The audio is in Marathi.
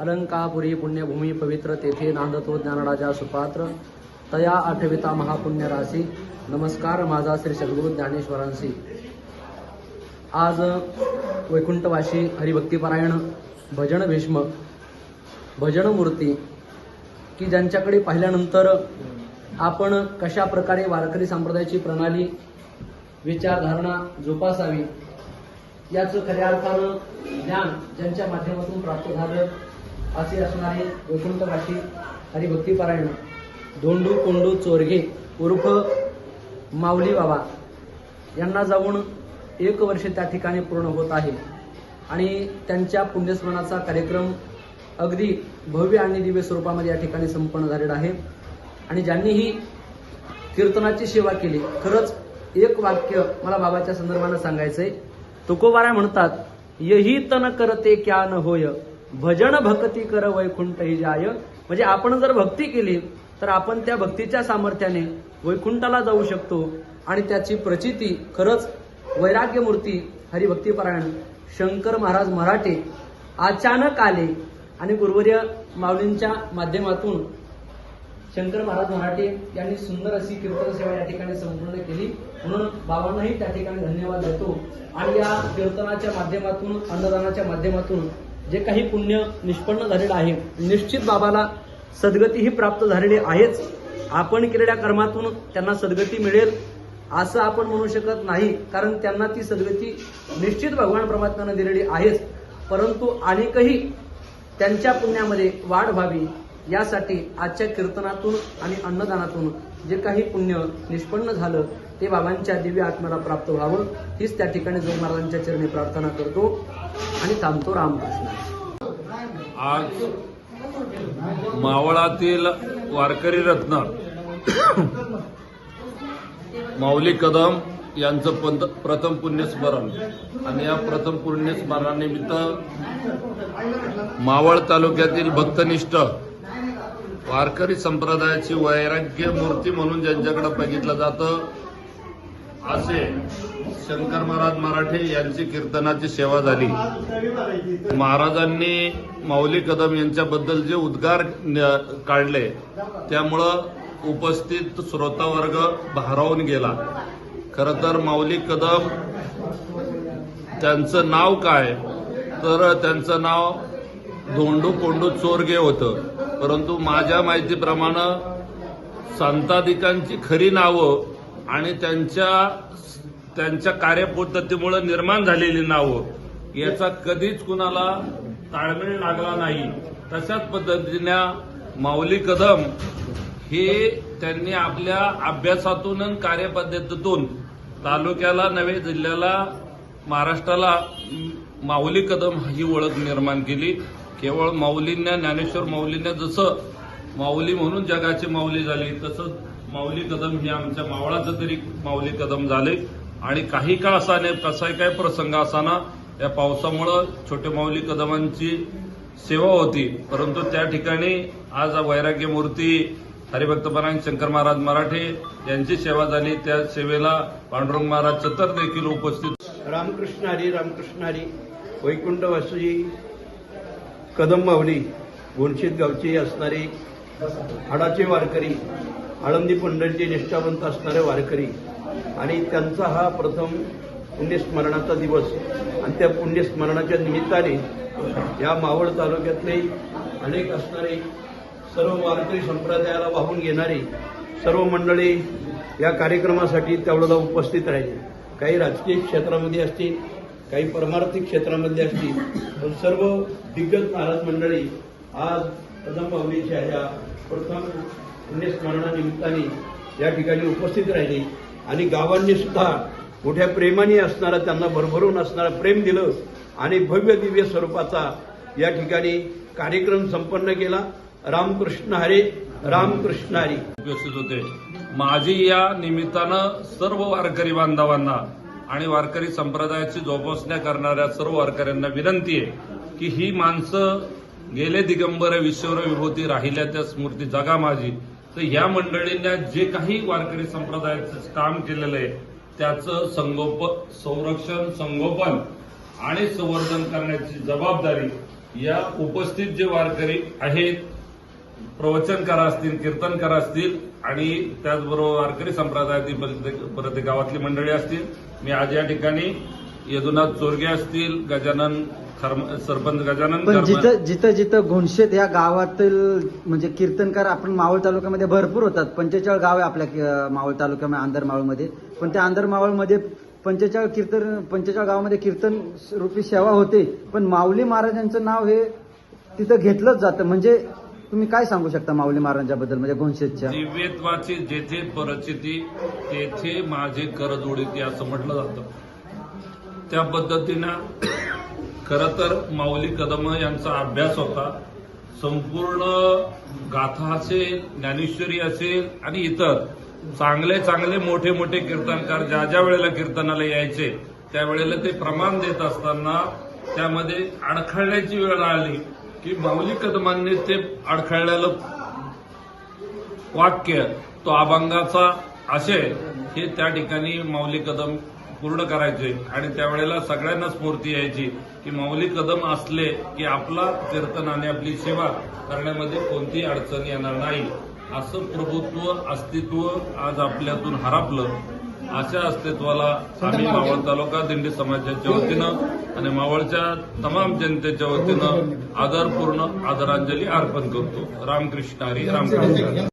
अलंकापुरी पुण्यभूमी पवित्र तेथे नांदतो ज्ञानराजा सुपात्र तया आठविता महापुण्यराशी नमस्कार माझा श्री सद्गुरु ज्ञानेश्वरांशी. आज वैकुंठवाशी हरिभक्तीपरायण भजन भीष्म भजन मूर्ती की ज्यांच्याकडे पाहिल्यानंतर आपण कशा प्रकारे वारकरी संप्रदायाची प्रणाली विचारधारणा जोपासावी याचं खऱ्या अर्थानं ज्ञान ज्यांच्या माध्यमातून प्राप्त झालं असे असणारे वैकुंठवासी हरिभक्तीपरायण धोंडू कोंडू चोरगे उर्फ माऊली बाबा यांना जाऊन एक वर्ष त्या ठिकाणी पूर्ण होत आहे. आणि त्यांच्या पुण्यस्मरणाचा कार्यक्रम अगदी भव्य आणि दिव्य स्वरूपामध्ये या ठिकाणी संपन्न झालेला आहे. आणि ज्यांनी ही कीर्तनाची सेवा केली खरंच एक वाक्य मला बाबाच्या संदर्भानं सांगायचंय. तुकोबारा म्हणतात यही तन करते क्या न होय भजन भक्ती कर वैकुंठ ही जाय. म्हणजे आपण जर भक्ती केली तर आपण त्या भक्तीच्या सामर्थ्याने वैकुंठाला जाऊ शकतो. आणि त्याची प्रचिती खरंच वैराग्यमूर्ती हरिभक्तीपरायण शंकर महाराज मराठे अचानक आले आणि गुरुवर्य माऊलींच्या माध्यमातून शंकर महाराज मराठे यांनी सुंदर अशी कीर्तन सेवा या ठिकाणी संपूर्ण केली. म्हणून बाबांनाही त्या ठिकाणी धन्यवाद देतो. आणि या कीर्तनाच्या माध्यमातून अन्नदानाच्या माध्यमातून जे काही पुण्य निष्पन्न झालेलं आहे निश्चित बाबाला सद्गती ही प्राप्त झालेली आहेच. आपण केलेल्या कर्मातून त्यांना सद्गती मिळेल असं आपण म्हणू शकत नाही कारण त्यांना ती सद्गती निश्चित भगवान परमात्म्यानं दिलेली आहेच. परंतु अनेकही त्यांच्या पुण्यामध्ये वाढ व्हावी यासाठी आजच्या कीर्तनातून आणि अन्नदानातून जे काही पुण्य निष्पन्न झालं ते बाबांच्या दिव्य आत्म्याला प्राप्त व्हावं हीच त्या ठिकाणी जो महाराजांच्या चरणी प्रार्थना करतो आणि थांबतो रामकृष्ण आज मावळातील वारकरी रत्न माऊली कदम यांचं पंत प्रथम पुण्यस्मरण. आणि या प्रथम पुण्यस्मरणानिमित्त मावळ तालुक्यातील भक्तनिष्ठ वारकरी संप्रदायाची वैराग्य मूर्ती म्हणून ज्यांच्याकडे बघितलं जातं असे शंकर महाराज मराठे यांची कीर्तनाची सेवा झाली. महाराजांनी माऊली कदम यांच्याबद्दल जे उद्गार काढले त्यामुळं उपस्थित श्रोतावर्ग भारावून गेला. खरं तर माऊली कदम त्यांचं नाव काय? तर त्यांचं नाव धोंडू कोंडू चोरगे होतं. परंतु माझ्या माहितीप्रमाणे संताधिकांची खरी नावं आणि त्यांच्या त्यांच्या कार्यपद्धतीमुळे निर्माण झालेली नावं याचा कधीच कुणाला ताळमेळ लागला नाही. तशाच पद्धतीने माऊली कदम हे त्यांनी आपल्या अभ्यासातून आणि कार्यपद्धतीतून तालुक्याला नव्हे जिल्ह्याला महाराष्ट्राला माऊली कदम ही ओळख निर्माण केली. केवळ माऊलींना ज्ञानेश्वर माऊलींना जसं माऊली म्हणून जगाची माऊली झाली तसंच माऊली कदम हे आमच्या मावळाचं तरी माऊली कदम झाले. आणि काही काळ असाने कसाही काय प्रसंग असाना या पावसामुळं छोटे माऊली कदमांची सेवा होती. परंतु त्या ठिकाणी आज वैराग्य मूर्ती हरिभक्तपरायण शंकर महाराज मराठे यांची सेवा झाली. त्या सेवेला पांडुरंग महाराज चतर देखील उपस्थित रामकृष्ण हरी रामकृष्ण हरी वैकुंठ वासुजी कदम मावली गुणशीत गावची असणारी हाडाचे वारकरी आळंदी पंढरीचे निष्ठावंत असणारे वारकरी आणि त्यांचा हा प्रथम पुण्यस्मरणाचा दिवस आणि त्या पुण्यस्मरणाच्या निमित्ताने या मावळ तालुक्यातले अनेक असणारे सर्व वारकरी संप्रदायाला वाहून घेणारी सर्व मंडळी या कार्यक्रमासाठी त्यावेळेला उपस्थित राहिली. काही राजकीय क्षेत्रामध्ये असतील काही परमार्थी क्षेत्रामध्ये असतील पण सर्व दिग्गज महाराज मंडळी आज कदम माऊलीच्या ह्या प्रथम पुण्यस्मरणानिमित्ताने या ठिकाणी उपस्थित राहिली. आणि गावांनी सुद्धा मोठ्या प्रेमाने असणारा त्यांना भरभरून असणारा प्रेम दिलं आणि भव्य दिव्य स्वरूपाचा या ठिकाणी कार्यक्रम संपन्न केला. रामकृष्ण हरे रामकृष्ण हरी. उपस्थित होते. माझी या निमित्तानं सर्व वारकरी बांधवांना आणि वारकरी संप्रदायाची जोपासना करणाऱ्या सर्व वारकऱ्यांना विनंती आहे की ही माणसं गेले दिगंबर विश्वर विभूती राहिल्या त्या स्मृती जगा माझी. तर या मंडळींना जे काही वारकरी संप्रदायाचं काम केलेलं आहे त्याचं संगोप संरक्षण संगोपन आणि संवर्धन करण्याची जबाबदारी या उपस्थित जे वारकरी आहेत प्रवचनकार असतील कीर्तनकार असतील आणि त्याचबरोबर वारकरी संप्रदायातील प्रत्येक गावातली मंडळी असतील. मी आज या ठिकाणी यदुनाथ चोरगे असतील गजानन सरपंच गजानन जिथं जिथं जिथं घोणशेत या गावातील म्हणजे कीर्तनकार आपण मावळ तालुक्यामध्ये भरपूर होतात. पंचेचाळ गाव आहे आपल्या मावळ तालुक्यामध्ये आंधर मावळमध्ये. पण त्या आंधर मावळमध्ये पंचेचाळ कीर्तन पंचेचाळ गावामध्ये कीर्तन रूपी सेवा होते. पण माऊली महाराजांचं नाव हे तिथं घेतलंच जातं. म्हणजे तुम्ही काय सांगू शकता माऊली महाराजांबद्दल म्हणजे घोणशेतच्या दिव्यत्वाची जेथे परिस्थिती तेथे माझे कर जोडीती असं म्हटलं जातं. त्या पद्धतीनं खरं तर माऊली कदम यांचा अभ्यास होता. संपूर्ण गाथा असेल ज्ञानेश्वरी असेल आणि इतर चांगले चांगले मोठे मोठे कीर्तनकार ज्या ज्या वेळेला कीर्तनाला यायचे त्यावेळेला ते प्रमाण देत असताना त्यामध्ये अडखळण्याची वेळ आली. की माऊली कदमांनी ते अडखळलेलं वाक्य तो अभंगाचा आशय हे त्या ठिकाणी माऊली कदम पूर्ण करायचे. आणि त्यावेळेला सगळ्यांना स्फूर्ती यायची की माऊली कदम असले की आपला कीर्तन आणि आपली सेवा करण्यामध्ये कोणतीही अडचण येणार नाही. असं प्रभुत्व अस्तित्व आज आपल्यातून हरपलं. अशा अस्तित्वाला आम्ही मावळ तालुका दिंडी समाजाच्या वतीनं आणि मावळच्या तमाम जनतेच्या वतीनं आदरपूर्ण आदरांजली अर्पण करतो. रामकृष्ण हरी रामकृष्ण